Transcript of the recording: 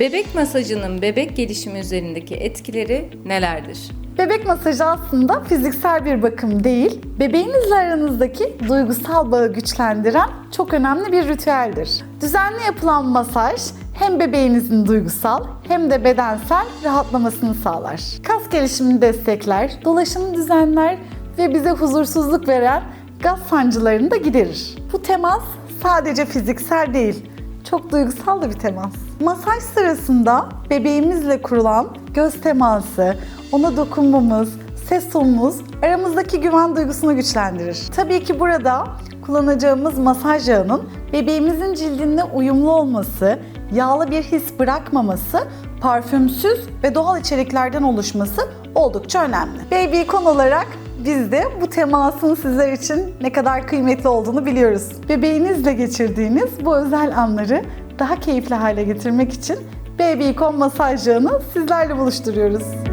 Bebek masajının bebek gelişimi üzerindeki etkileri nelerdir? Bebek masajı aslında fiziksel bir bakım değil, bebeğinizle aranızdaki duygusal bağı güçlendiren çok önemli bir ritüeldir. Düzenli yapılan masaj hem bebeğinizin duygusal hem de bedensel rahatlamasını sağlar. Kas gelişimini destekler, dolaşımı düzenler ve bize huzursuzluk veren gaz sancılarını da giderir. Bu temas sadece fiziksel değil, çok duygusal da bir temas. Masaj sırasında bebeğimizle kurulan göz teması, ona dokunmamız, ses tonumuz aramızdaki güven duygusunu güçlendirir. Tabii ki burada kullanacağımız masaj yağının bebeğimizin cildine uyumlu olması, yağlı bir his bırakmaması, parfümsüz ve doğal içeriklerden oluşması oldukça önemli. Baby ikon olarak biz de bu temasın sizler için ne kadar kıymetli olduğunu biliyoruz. Bebeğinizle geçirdiğiniz bu özel anları daha keyifli hale getirmek için Baby Icon masaj yağını sizlerle buluşturuyoruz.